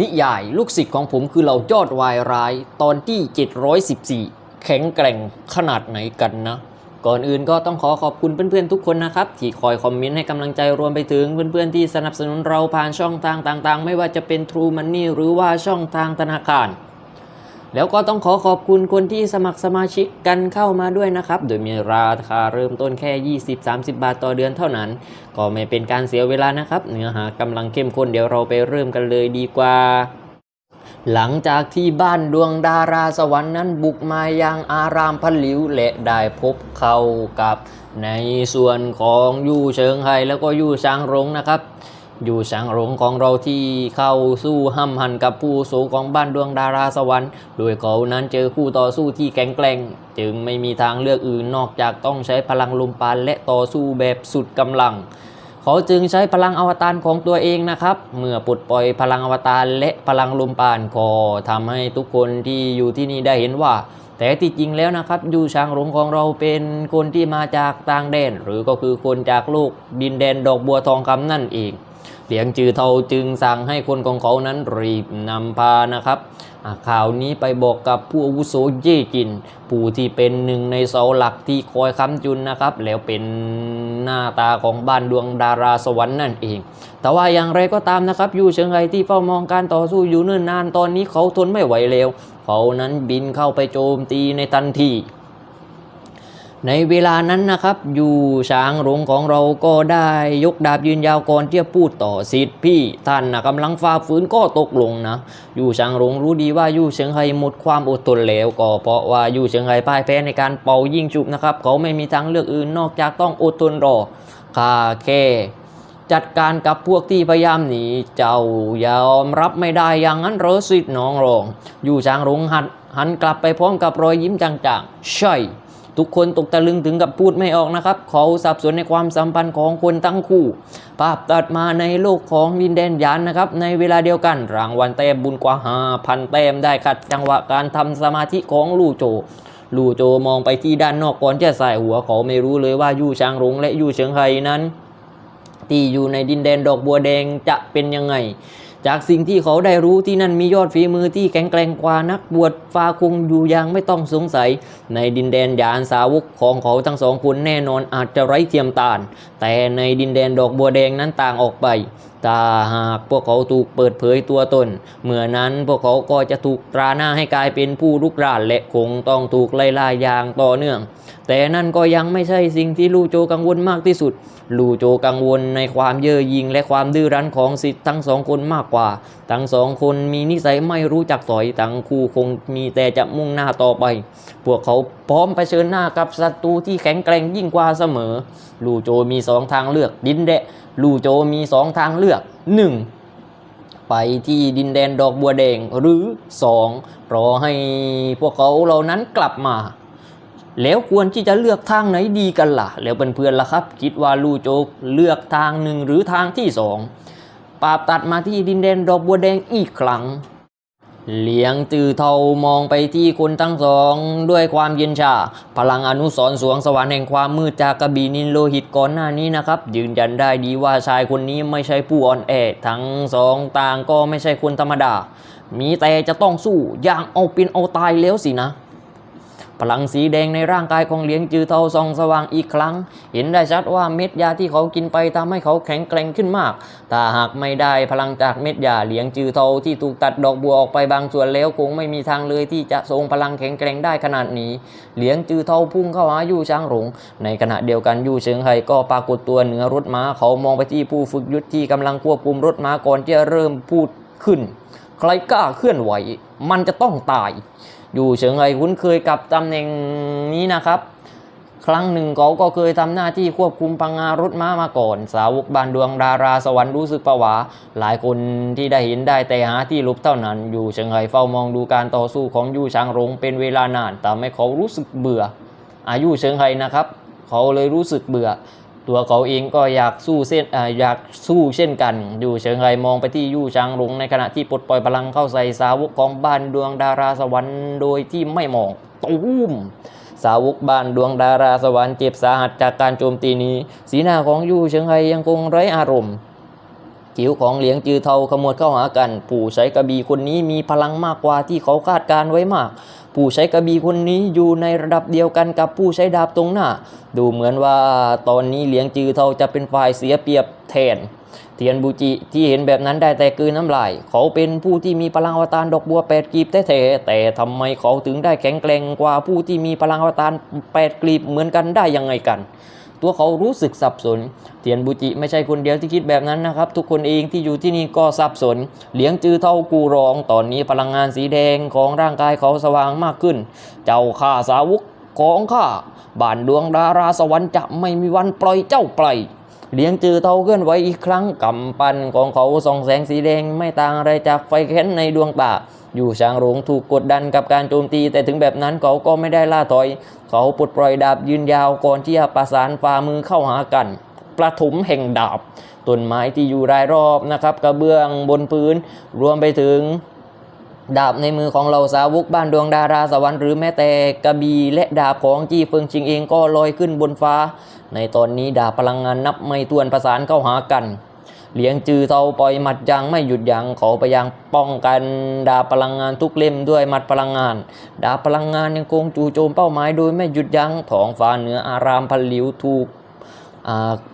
นิยายลูกศิษย์ของผมคือเหล่ายอดวายร้ายตอนที่ 714 แข็งแกร่งขนาดไหนกันนะ ก่อนอื่นก็ต้องขอขอบคุณเพื่อนๆทุกคนนะครับ ที่คอยคอมเมนต์ให้กำลังใจรวมไปถึงเพื่อนๆที่สนับสนุนเราผ่านช่องทางต่างๆ ไม่ว่าจะเป็น True Money หรือว่าช่องทางธนาคาร แล้วก็ต้องขอขอบคุณคนที่สมัครสมาชิกกันเข้ามาด้วยนะครับ โดยมีราคาเริ่มต้นแค่ 20-30 บาทต่อเดือนเท่านั้น ก็ไม่เป็นการเสียเวลานะครับ เนื้อหากำลังเข้มข้นเดี๋ยวเราไปเริ่มกันเลยดีกว่าหลังจากที่บ้านดวงดาราสวรรค์นั้นบุกมายังอารามพหลิวและได้พบเข้ากับในส่วนของยู่เชิงไฮแล้วก็ยู่ช้างรงนะครับ อยู่ช้างรงของเราที่เข้าสู้ห้ำหันกับผู้โสของบ้านดวงดาราสวรรค์โดยเขานั้นเจอคู่ต่อสู้ที่แข็งแกร่ง จึงไม่มีทางเลือกอื่นนอกจากต้องใช้พลังลมปานและต่อสู้แบบสุดกำลัง เขาจึงใช้พลังอวตารของตัวเองนะครับ เมื่อปลดปล่อยพลังอวตารและพลังลมปานก็ทำให้ทุกคนที่อยู่ที่นี่ได้เห็นว่า แต่ที่จริงแล้วนะครับยูชางหลงของเราเป็นคนที่มาจากต่างแดน หรือก็คือคนจากโลกดินแดนดอกบัวทองคำนั่นเอง เหลียงจือเทาจึงสั่งให้คนของเขานั้นรีบนำพานะครับข่าวนี้ไปบอกกับผู้อาวุโสเย่จิน ผู้ที่เป็นหนึ่งในเสาหลักที่คอยค้ำจุนนะครับ แล้วเป็นหน้าตาของบ้านดวงดาราสวรรค์นั่นเอง แต่ว่าอย่างไรก็ตามนะครับยู่เฉิงไคที่เฝ้ามองการต่อสู้อยู่เนิ่นนานตอนนี้เขาทนไม่ไหวแล้ว เขานั้นบินเข้าไปโจมตีในทันที ในเวลานั้นนะครับ อยู่ช้างหลงของเราก็ได้ยกดาบยืนยาวก่อนที่จะพูดต่อสิทธิ์พี่ท่านนะกำลังฝ่าฝืนก็ตกลงนะ อยู่ช้างหลงรู้ดีว่าอยู่เฉิงไคหมดความอดทนแล้วก็เพราะว่าอยู่เฉิงไคพ่ายแพ้ในการเป่ายิงฉุบนะครับ เขาไม่มีทางเลือกอื่นนอกจากต้องอดทนรอข้าแค่จัดการกับพวกที่พยายามหนีเจ้ายอมรับไม่ได้อย่างนั้นเหรอสิทธิ์น้องรอง อยู่ช้างหลงหันหันกลับไปพร้อมกับรอยยิ้มจางๆ ใช่ ทุกคนตกตะลึงถึงกับพูดไม่ออกนะครับ เขาสับสนในความสัมพันธ์ของคนทั้งคู่ ภาพตัดมาในโลกของดินแดนยานนะครับ ในเวลาเดียวกัน รางวัลแต้มบุญกว่า5,000แต้มได้ขัดจังหวะการทำสมาธิของลู่โจลู่โจมองไปที่ด้านนอกก่อนจะใส่หัวเขาไม่รู้เลยว่ายู่ชางหลงและยู่เฉิงไคนั้น ที่อยู่ในดินแดนดอกบัวแดงจะเป็นยังไง จากสิ่งที่เขาได้รู้ที่นั่นมียอดฝีมือที่แข็งแกร่งกว่านักบวชฟาคงอยู่อย่างไม่ต้องสงสัย ในดินแดนยานสาวกของเขาทั้งสองคนแน่นอนอาจจะไร้เทียมตานแต่ในดินแดนดอกบัวแดงนั้นต่างออกไปถ้าหากพวกเขาถูกเปิดเผยตัวตน เมื่อนั้นพวกเขาก็จะถูกตราหน้าให้กลายเป็นผู้ลุกรานและคงต้องถูกไล่ล่าอย่างต่อเนื่อง แต่นั่นก็ยังไม่ใช่สิ่งที่ลู่โจกังวลมากที่สุด ลู่โจกังวลในความเย่อหยิ่งและความดื้อรั้นของสิทธิ์ทั้งสองคนมากกว่า ทั้งสองคนมีนิสัยไม่รู้จักถอยทั้งคู่คงมีแต่จะมุ่งหน้าต่อไป พวกเขา พร้อมเผชิญหน้ากับศัตรูที่แข็งแกร่งยิ่งกว่าเสมอ ลู่โจมีสองทางเลือกดินแดนลู่โจมีสองทางเลือกหนึ่งไปที่ดินแดนดอกบัวแดงหรือ 2. รอให้พวกเขาเหล่านั้นกลับมา แล้วควรที่จะเลือกทางไหนดีกันล่ะ แล้วเพื่อนๆล่ะครับ คิดว่าลู่โจเลือกทางหนึ่งหรือทางที่สองปราบตัดมาที่ดินแดนดอกบัวแดงอีกครั้ง เหลียงจือเทามองไปที่คนทั้งสองด้วยความเย็นชา พลังอนุสร์สวงสวรรค์แห่งความมืดจากกระบี่นินโลหิตก่อนหน้านี้นะครับ ยืนยันได้ดีว่าชายคนนี้ไม่ใช่ผู้อ่อนแอ ทั้งสองต่างก็ไม่ใช่คนธรรมดา มีแต่จะต้องสู้อย่างเอาเป็นเอาตายแล้วสินะ พลังสีแดงในร่างกายของเหลียงจือเทาส่องสว่างอีกครั้ง เห็นได้ชัดว่าเม็ดยาที่เขากินไปทำให้เขาแข็งแกร่งขึ้นมาก ถ้าหากไม่ได้พลังจากเม็ดยาเหลียงจือเทาที่ถูกตัดดอกบัวออกไปบางส่วนแล้วคงไม่มีทางเลยที่จะทรงพลังแข็งแกร่งได้ขนาดนี้ เหลียงจือเทาพุ่งเข้าหายู่ช้างหลง ในขณะเดียวกันยู่เฉิงไห่ก็ปรากฏตัวเหนือรถม้าเขามองไปที่ผู้ฝึกยุทธที่กำลังควบคุมรถม้าก่อนที่จะเริ่มพูดขึ้น ใครกล้าเคลื่อนไหว มันจะต้องตาย อยู่เฉิงไห่คุ้นเคยกับตำแหน่งนี้นะครับ ครั้งหนึ่งเขาก็เคยทำหน้าที่ควบคุมพังงารถม้ามาก่อน สาวกบานดวงดาราสวรรค์รู้สึกประหวา หลายคนที่ได้เห็นได้แต่หาที่หลบเท่านั้น อยู่เฉิงไห่เฝ้ามองดูการต่อสู้ของยู่ช้างรงเป็นเวลานานแต่ไม่เขารู้สึกเบื่ออายุเฉิงไห่นะครับ เขาเลยรู้สึกเบื่อ ตัวเขาเองก็อยากสู้เส้นออยากสู้เช่นกัน อยู่เฉิงไหมองไปที่ยู่ช้างหลงในขณะที่ปลดปล่อยพลังเข้าใส่สาวกของบ้านดวงดาราสวรรค์โดยที่ไม่มองตูมสาวกบ้านดวงดาราสวรรค์เจ็บสาหัสจากการโจมตีนี้ สีหน้าของยู่เฉิงไหยังคงไร้อารมณ์กิ๋วของเหลียงจือเทาขมวดเข้าหากัน ผู้ใช้กระบี่คนนี้มีพลังมากกว่าที่เขาคาดการไว้มาก ผู้ใช้กระบี่คนนี้อยู่ในระดับเดียวกันกับผู้ใช้ดาบตรงหน้า ดูเหมือนว่าตอนนี้เหลียงจือเทาจะเป็นฝ่ายเสียเปรียบแทนเทียนบูจิที่เห็นแบบนั้นได้แต่กลืนน้ำลาย เขาเป็นผู้ที่มีพลังอวตารดอกบัวแปดกลีบแท้แต่ทำไมเขาถึงได้แข็งแกร่งกว่าผู้ที่มีพลังอวตารแปดกลีบเหมือนกันได้ยังไงกัน ตัวเขารู้สึกสับสน เทียนบุจิไม่ใช่คนเดียวที่คิดแบบนั้นนะครับ ทุกคนเองที่อยู่ที่นี่ก็สับสน เหลียงจือเท่ากูรอง ตอนนี้พลังงานสีแดงของร่างกายเขาสว่างมากขึ้น เจ้าข้าสาวกของข้าบ้านดวงดาราสวรรค์จะไม่มีวันปล่อยเจ้าไป เลี้ยงจือเท่าเคลื่อนไหวอีกครั้งกำปั้นของเขาส่องแสงสีแดงไม่ต่างอะไรจากไฟแค้นในดวงตาอยู่ช้างหลงถูกกดดันกับการโจมตีแต่ถึงแบบนั้นเขาก็ไม่ได้ล่าถอย เขาปลดปล่อยดาบยืนยาวก่อนที่จะประสานฝ่ามือเข้าหากันประถมแห่งดาบต้นไม้ที่อยู่รายรอบนะครับ กระเบื้องบนพื้นรวมไปถึง ดาบในมือของเราสาวกบ้านดวงดาราสวรรค์หรือแม้แต่กระบี่และดาบของจี้เฟิงชิงเองก็ลอยขึ้นบนฟ้า ในตอนนี้ดาบพลังงานนับไม่ถ้วนประสานเข้าหากันเลี้ยงจือเทาปล่อยหมัดยังไม่หยุดยัง้งเขาพยายามป้องกันดาบพลังงานทุกเล่มด้วยหมัดพลังงาน ดาบพลังงานยังคงจู่โจมเป้าหมายโดยไม่หยุดยัง้งท้องฟ้าเหนืออารามพันหลิวถูก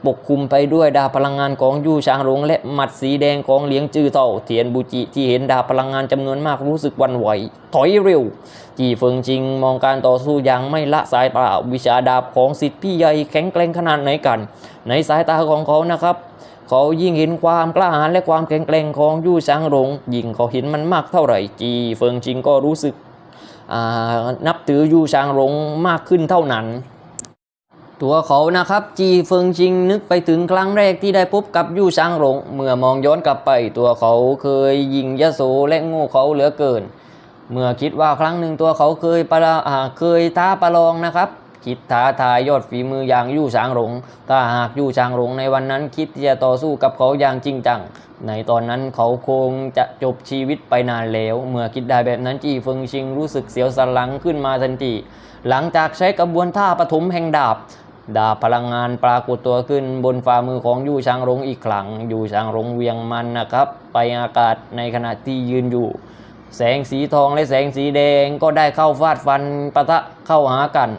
ปกคลุมไปด้วยดาบพลังงานของยู่ชางหลง และหมัดสีแดงของเหลียงจือเต่าเทียนบูจิที่เห็นดาบพลังงานจำนวนมากรู้สึกวันไหว ถอยเร็ว จีเฟิงจิงมองการต่อสู้อย่างไม่ละสายตาวิชาดาบของสิทธิพี่ใหญ่แข็งแกร่งขนาดไหนกัน ในสายตาของเขานะครับเขายิ่งเห็นความกล้าหาญและความแข็งแกร่งของยู่ชางหลง ยิ่งเขาเห็นมันมากเท่าไหร่ จีเฟิงจิงก็รู้สึกนับถือยู่ชางหลงมากขึ้นเท่านั้น ตัวเขานะครับ จีเฟิงจิงนึกไปถึงครั้งแรกที่ได้พบกับยู่ชางหลง เมื่อมองย้อนกลับไป ตัวเขาเคยยิงยโสและโง่เขาเหลือเกิน เมื่อคิดว่าครั้งหนึ่งตัวเขาเคยประาเคยท้าประลองนะครับ คิดท้าทายยอดฝีมืออย่างยู่ชางหลง ถ้าหากยู่ชางหลงในวันนั้นคิดที่จะต่อสู้กับเขาอย่างจริงจังในตอนนั้นเขาคงจะจบชีวิตไปนานแล้ว เมื่อคิดได้แบบนั้นจีเฟิงชิงรู้สึกเสียวสันหลังขึ้นมาทันทีหลังจากใช้กระบวนท่าปฐมแห่งดาบ ดาบพลังงานปรากฏตัวขึ้นบนฝ่ามือของยูช้างหลงอีกครั้งยู่ช้างหลงเวียงมันนะครับ ไปอากาศในขณะที่ยืนอยู่ แสงสีทองและแสงสีแดงก็ได้เข้าฟาดฟันปะทะเข้าหากัน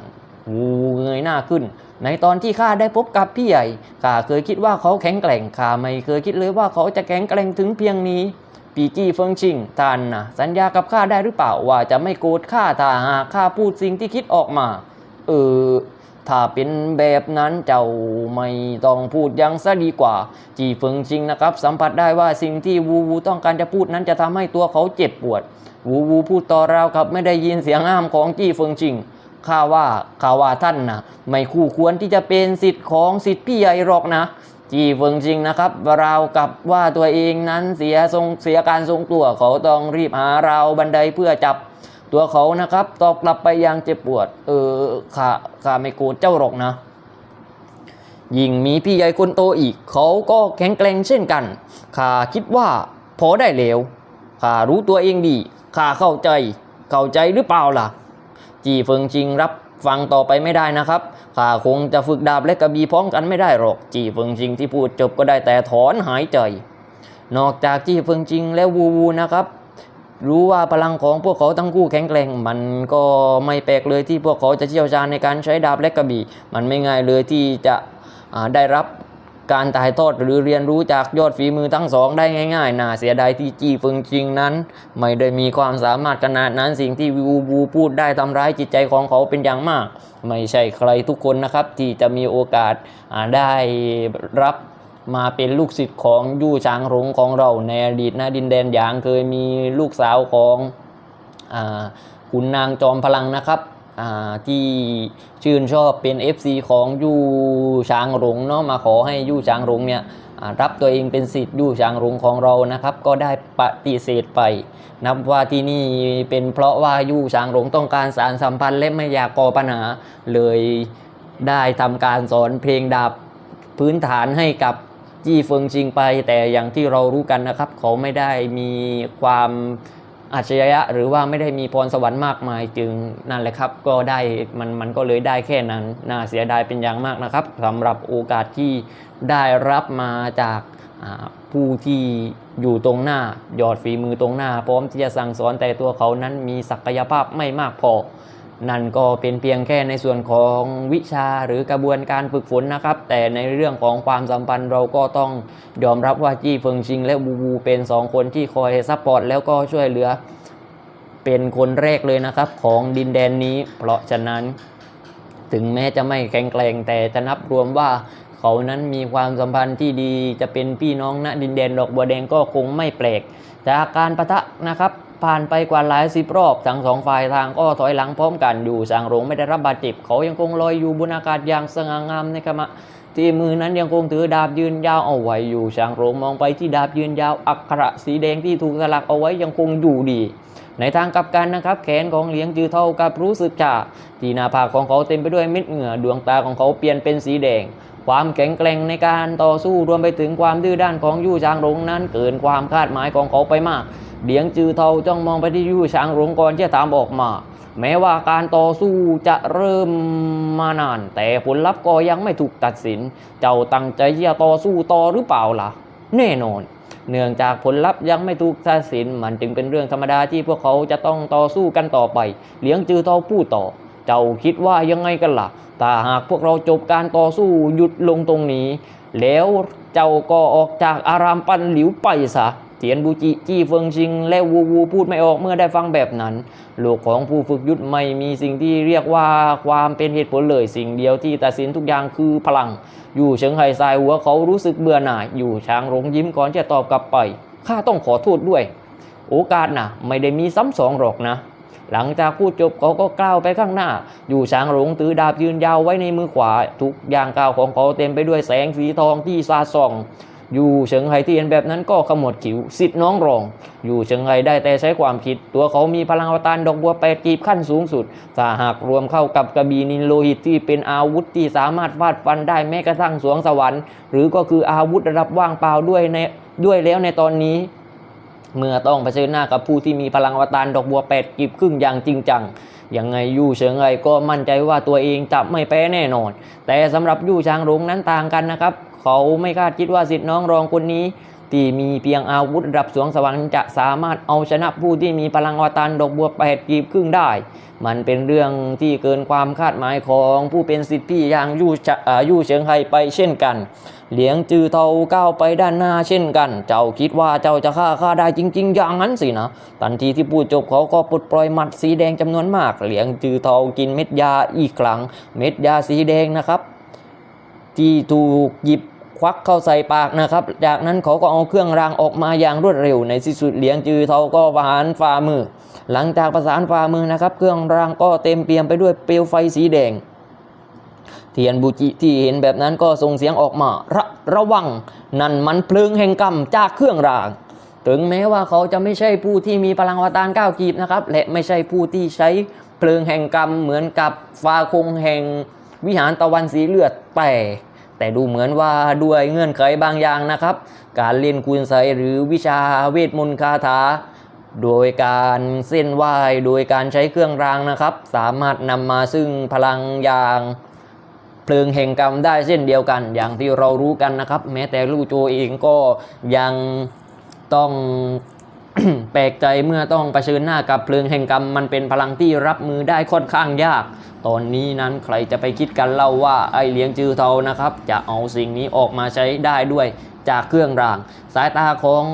วูเงยหน้าขึ้น ในตอนที่ข้าได้พบกับพี่ใหญ่ข้าเคยคิดว่าเขาแข็งแกร่งข้าไม่เคยคิดเลยว่าเขาจะแข็งแกร่งถึงเพียงนี้ปีจี้เฟิงชิงท่านนะสัญญากับข้าได้หรือเปล่าว่าจะไม่โกรธข้าถ้าหากข้าพูดสิ่งที่คิดออกมา เออ ถ้าเป็นแบบนั้นเจ้าไม่ต้องพูดยังซะดีกว่า จีเฟิงชิงนะครับ สัมผัสได้ว่าสิ่งที่วูวูต้องการจะพูดนั้นจะทำให้ตัวเขาเจ็บปวด วูวูพูดต่อราวกับไม่ได้ยินเสียงอ้ามของจีเฟิงชิงข้าว่าข้าว่าท่านนะไม่คู่ควรที่จะเป็นสิทธิ์ของสิทธิ์พี่ใหญ่หรอกนะ จีเฟิงชิงนะครับราวกับว่าตัวเองนั้นเสียทรงเสียการทรงตัวเขาต้องรีบหาราวบันไดเพื่อจับ ตัวเขานะครับตอบกลับไปอย่างเจ็บปวด เออข้าข้าไม่โกรธเจ้าหรอกนะ ยิ่งมีพี่ใหญ่คนโตอีก เขาก็แข็งแกร่งเช่นกันข้าคิดว่าพอได้แล้วข้ารู้ตัวเองดีข้าเข้าใจ เข้าใจหรือเปล่าล่ะ จีเฟิงจิงรับฟังต่อไปไม่ได้นะครับข้าคงจะฝึกดาบและกระบี่พร้อมกันไม่ได้หรอก จีเฟิงจิงที่พูดจบก็ได้แต่ถอนหายใจ นอกจากจีเฟิงจิงและวูวูนะครับ รู้ว่าพลังของพวกเขาทั้งคู่แข็งแกร่ง มันก็ไม่แปลกเลยที่พวกเขาจะเชี่ยวชาญในการใช้ดาบและกระบี่ มันไม่ง่ายเลยที่จะได้รับการถ่ายทอดหรือเรียนรู้จากยอดฝีมือทั้งสองได้ง่ายๆน่าเสียดายที่จีเฟิงจิงนั้น ไม่ได้มีความสามารถขนาดนั้นสิ่งที่วูบูพูดได้ทำร้ายจิตใจของเขาเป็นอย่างมาก ไม่ใช่ใครทุกคนนะครับที่จะมีโอกาสได้รับ มาเป็นลูกศิษย์ของยู่ช้างหลงของเราในอดีตนะดินแดนหยางเคยมีลูกสาวของอขุนนางจอมพลังนะครับที่ชื่นชอบเป็น FC ของยู่ช้างหลงเนาะมาขอให้ยู่ช้างหลงเนี่ยรับตัวเองเป็นศิษย์ยู่ช้างหลงของเรานะครับ ก็ได้ปฏิเสธไป นับว่าที่นี่เป็นเพราะว่ายู่ช้างหลงต้องการสารสัมพันธ์และไม่อยากก่อปัญหาเลยได้ทำการสอนเพลงดาบพื้นฐานให้กับ จี้เฟิงชิงไป แต่อย่างที่เรารู้กันนะครับ เขาไม่ได้มีความอัจฉริยะหรือว่าไม่ได้มีพรสวรรค์มากมายจึงนั่นแหละครับ ก็ได้มันมันก็เลยได้แค่นั้นน่าเสียดายเป็นอย่างมากนะครับสำหรับโอกาสที่ได้รับมาจากผู้ที่อยู่ตรงหน้าหยอดฝีมือตรงหน้า พร้อมที่จะสั่งสอนแต่ตัวเขานั้นมีศักยภาพไม่มากพอ นั่นก็เป็นเพียงแค่ในส่วนของวิชาหรือกระบวนการฝึกฝนนะครับ แต่ในเรื่องของความสัมพันธ์เราก็ต้องยอมรับว่าจี้เฟิงชิง และบูบูเป็นสองคนที่คอยซัพพอร์ตแล้วก็ช่วยเหลือ เป็นคนแรกเลยนะครับ ของดินแดนนี้ เพราะฉะนั้น ถึงแม้จะไม่แข็งแกร่งแต่จะนับรวมว่าเขานั้นมีความสัมพันธ์ที่ดีจะเป็นพี่น้องณดินแดนดอกบัวแดงก็คงไม่แปลกจากการประทะนะครับ ผ่านไปกว่าหลายสิบรอบทั้งสองฝ่ายทางก็ถอยหลังพร้อมกันอยู่สางหลงไม่ได้รับบาดเจ็บเขายังคงลอยอยู่บนอากาศอย่างสง่างามในขณะที่มือนั้นยังคงถือดาบยืนยาวเอาไว้อยู่สางหลงมองไปที่ดาบยืนยาวอักขระสีแดงที่ถูกสลักเอาไว้ยังคงอยู่ดี ในทางกลับกันนะครับ แขนของเหลียงจือเท่ากับรู้สึกชาที่หน้าผากของเขาเต็มไปด้วยเม็ดเหงื่อดวงตาของเขาเปลี่ยนเป็นสีแดง ความแข็งแกร่งในการต่อสู้รวมไปถึงความดื้อด้านของยู่จางหลงนั้นเกินความคาดหมายของเขาไปมากเหลียงจือเทาจ้องมองไปที่ยู่จางหลงก่อนที่จะตามออกมา แม้ว่าการต่อสู้จะเริ่มมานาน แต่ผลลัพธ์ก็ยังไม่ถูกตัดสิน เจ้าตั้งใจที่จะต่อสู้ต่อหรือเปล่าล่ะ แน่นอนเนื่องจากผลลัพธ์ยังไม่ถูกตัดสิน มันจึงเป็นเรื่องธรรมดาที่พวกเขาจะต้องต่อสู้กันต่อไปเหลียงจือเทาพูดต่อ เจ้าคิดว่ายังไงกันล่ะถ้าหากพวกเราจบการต่อสู้หยุดลงตรงนี้ แล้วเจ้าก็ออกจากอารามปันหลิวไปซะเทียนบูจิจี้เฟิงชิง และวูวูพูดไม่ออกเมื่อได้ฟังแบบนั้นลูกของผู้ฝึกยุทธไม่มีสิ่งที่เรียกว่าความเป็นเหตุผลเลยสิ่งเดียวที่ตัดสินทุกอย่างคือพลัง อยู่เฉิงไห่ทรายหัวเขารู้สึกเบื่อหน่าย อยู่ช้างหลงยิ้มก่อนจะตอบกลับไปข้าต้องขอโทษด้วย โอกาสนะไม่ได้มีซ้ำสองหรอกนะ หลังจากพูดจบเขาก็กล้าวไปข้างหน้า อยู่ช้างหลงถือดาบยืนยาวไว้ในมือขวา ทุกอย่างก้าวของเขาเต็มไปด้วยแสงสีทองที่ซาส่อง อยู่เฉิงไห่ที่เห็นแบบนั้นก็ขมวดขิวสิทธิ์น้องรอง อยู่เฉิงไห่ได้แต่ใช้ความคิด ตัวเขามีพลังอวตารดอกบัวแปดกีบขั้นสูงสุด ถ้าหากรวมเข้ากับกระบี่นินโลหิตที่เป็นอาวุธที่สามารถฟาดฟันได้แม้กระทั่งสวงสวรรค์ หรือก็คืออาวุธระดับว่างเปล่าด้วยในด้วยแล้วในตอนนี้ เมื่อต้องเผชิญหน้ากับผู้ที่มีพลังอวตารดอกบัวแปดกีบครึ่งอย่างจริงจังยังไงยู่เฉิงไห่ก็มั่นใจว่าตัวเองจะไม่แพ้แน่นอน แต่สำหรับยู่ชางหลงนั้นต่างกันนะครับ เขาไม่คาดคิดว่าสิทธิ์น้องรองคนนี้ ที่มีเพียงอาวุธระดับสวงสวรรค์จะสามารถเอาชนะผู้ที่มีพลังอวตารดอกบัวแปดกีบครึ่งได้ มันเป็นเรื่องที่เกินความคาดหมายของผู้เป็นสิทธิ์พี่อย่างยู่ชะอ่ายู่เฉิงไห่ไปเช่นกัน เหลียงจือเทาก้าวไปด้านหน้าเช่นกัน เจ้าคิดว่าเจ้าจะฆ่าข้าได้จริง ๆ อย่างนั้นสินะ ทันทีที่พูดจบเขาก็ปลดปล่อยหมัดสีแดงจำนวนมาก เหลียงจือเทากินเม็ดยาอีกครั้ง เม็ดยาสีแดงนะครับ ที่ถูกหยิบควักเข้าใส่ปากนะครับ จากนั้นเขาก็เอาเครื่องรางออกมาอย่างรวดเร็ว ในที่สุดเหลียงจือเทาก็ประหารฝ่ามือ หลังจากประสานฝ่ามือนะครับ เครื่องรางก็เต็มเปี่ยมไปด้วยเปลวไฟสีแดง เทียนบูจิที่เห็นแบบนั้นก็ส่งเสียงออกมาระระวัง นั่นมันเพลิงแห่งกรรมจากเครื่องราง ถึงแม้ว่าเขาจะไม่ใช่ผู้ที่มีพลังวตารก้าวกีบนะครับ และไม่ใช่ผู้ที่ใช้เพลิงแห่งกรรมเหมือนกับฟาคงแห่งวิหารตะวันสีเลือดแต่แต่ดูเหมือนว่าด้วยเงื่อนไขบางอย่างนะครับ การเล่นคุณไสยหรือวิชาเวทมนต์คาถา โดยการเส้นไหว้โดยการใช้เครื่องรางนะครับ สามารถนำมาซึ่งพลังอย่าง เพลิงแห่งกรรมได้เช่นเดียวกัน อย่างที่เรารู้กันนะครับ แม้แต่ลู่โจเองก็ยังต้องแปลกใจเมื่อต้องเผชิญหน้ากับเพลิงแห่งกรรมมันเป็นพลังที่รับมือได้ค่อนข้างยาก ตอนนี้นั้นใครจะไปคิดกันเล่าว่าไอเลี้ยงจือเทานะครับ จะเอาสิ่งนี้ออกมาใช้ได้ด้วยจากเครื่องราง สายตาของ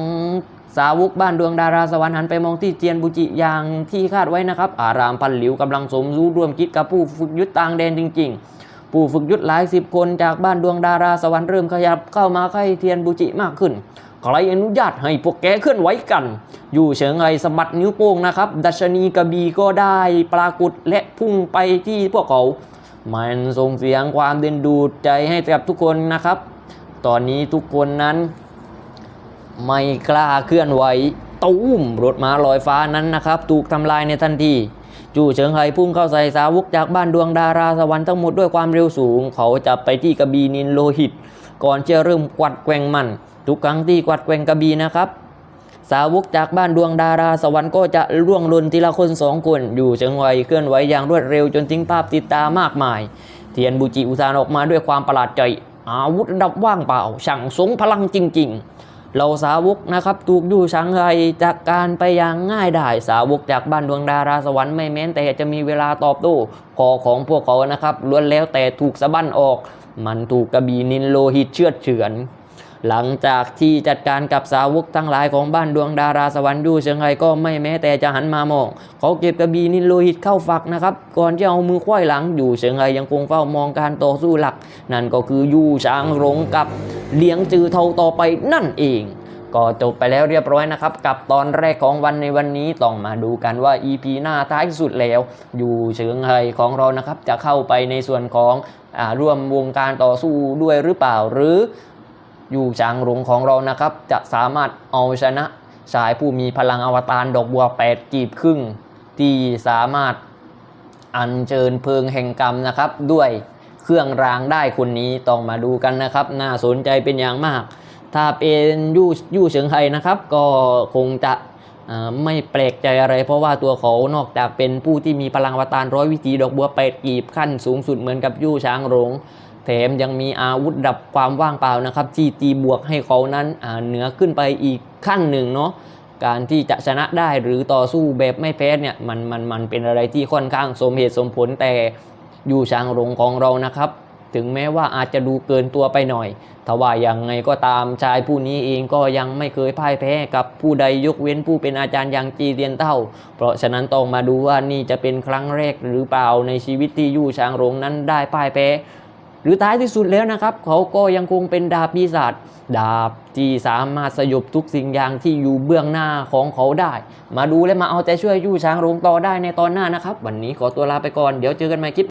สาวกบ้านดวงดาราสวรรค์หันไปมองที่เจียนบุจิอย่างที่คาดไว้นะครับ อารามพันหลิวกำลังสมรู้ร่วมคิดกับผู้ฝึกยุทธต่างแดนจริง ๆ ผู้ฝึกยุทธหลายสิบคนจากบ้านดวงดาราสวรรค์เริ่มขยับเข้ามาใกล้เทียนบุจิมากขึ้น ใครอนุญาตให้พวกแกเคลื่อนไหวกัน อยู่เฉิงไงสะบัดนิ้วโป้งนะครับ ดัชนีกระบีก็ได้ปรากฏและพุ่งไปที่พวกเขา มันส่งเสียงความเด่นดูดใจให้กับทุกคนนะครับ ตอนนี้ทุกคนนั้น ไม่กล้าเคลื่อนไหว ตุ้มรถม้าลอยฟ้านั้นนะครับ ถูกทำลายในทันที จู่เฉิงไห่พุ่งเข้าใส่สาวกจากบ้านดวงดาราสวรรค์ทั้งหมดด้วยความเร็วสูง เขาจับไปที่กระบี่นินโลหิต ก่อนจะเริ่มกวัดแกว่งมัน ทุกครั้งที่กวัดแกว่งกระบี่นะครับ สาวกจากบ้านดวงดาราสวรรค์ก็จะล่วงล่นทีละคนสองคนอยู่เฉิงไห่เคลื่อนไหวอย่างรวดเร็วจนทิ้งภาพติดตามากมาย เทียนบูจิอุทานออกมาด้วยความประหลาดใจอาวุธดับว่างเปล่า ช่างสงพลังจริง ๆ เราสาวกนะครับถูกยู่ชังไรจากการไปอย่างง่ายได้สาวกจากบ้านดวงดาราสวรรค์ไม่แม้นแต่จะมีเวลาตอบโต้คอของพวกเขานะครับล้วนแล้วแต่ถูกสะบั้นออก มันถูกกระบี่นินโลหิตเชือดเฉือน หลังจากที่จัดการกับสาวกทั้งหลายของบ้านดวงดาราสวรรค์ยูเชิงไรก็ไม่แม้แต่จะหันมามอง เขาเก็บกระบี่นินโลหิตเข้าฝักนะครับ ก่อนจะเอามือควยหลังอยู่เชิงไรยังคงเฝ้ามองการต่อสู้หลัก นั่นก็คือยู่ช้างหลงกับเลี้ยงจือเทาต่อไปนั่นเองก็จบไปแล้วเรียบร้อยนะครับ กับตอนแรกของวันในวันนี้ต้องมาดูกันว่า EP หน้าท้ายสุดแล้ว อยู่เชิงไรของเรานะครับ จะเข้าไปในส่วนของอร่วมวงการต่อสู้ด้วยหรือเปล่าหรือ อยู่จางหลงของเรานะครับ จะสามารถเอาชนะชายผู้มีพลังอวตารดอกบัว8กีบครึ่ง ที่สามารถอัญเชิญเพลิงแห่งกรรมนะครับ ด้วยเครื่องรางได้คนนี้ต้องมาดูกันนะครับ น่าสนใจเป็นอย่างมาก ถ้าเป็นยู่ยู่เฉิงไฮนะครับ ก็คงจะไม่แปลกใจอะไร เพราะว่าตัวเขานอกจากเป็นผู้ที่มีพลังอวตารร้อยวิธีดอกบัวแปดกีบขั้นสูงสุดเหมือนกับยู่ช้างหลง แถมยังมีอาวุธดับความว่างเปล่านะครับที่ตีบวกให้เขานั้นเหนือขึ้นไปอีกขั้นหนึ่งเนาะการที่จะชนะได้หรือต่อสู้แบบไม่แพ้เนี่ยมันมันมันเป็นอะไรที่ค่อนข้างสมเหตุสมผลแต่อยู่ช้างหลงของเรานะครับ ถึงแม้ว่าอาจจะดูเกินตัวไปหน่อยทว่ายังไงก็ตามชายผู้นี้เองก็ยังไม่เคยพ่ายแพ้กับผู้ใดยกเว้นผู้เป็นอาจารย์อย่างจีเตียนเต้า เพราะฉะนั้นต้องมาดูว่านี่จะเป็นครั้งแรกหรือเปล่าในชีวิตที่ยู่ช้างหลงนั้นได้พ่ายแพ้ หรือท้ายที่สุดแล้วนะครับ เขาก็ยังคงเป็นดาบปีศาจดาบที่สามารถสยบทุกสิ่งอย่างที่อยู่เบื้องหน้าของเขาได้ มาดูและมาเอาใจช่วยยู่ช้างโรงต่อได้ในตอนหน้านะครับ วันนี้ขอตัวลาไปก่อนเดี๋ยวเจอกันใหม่คลิป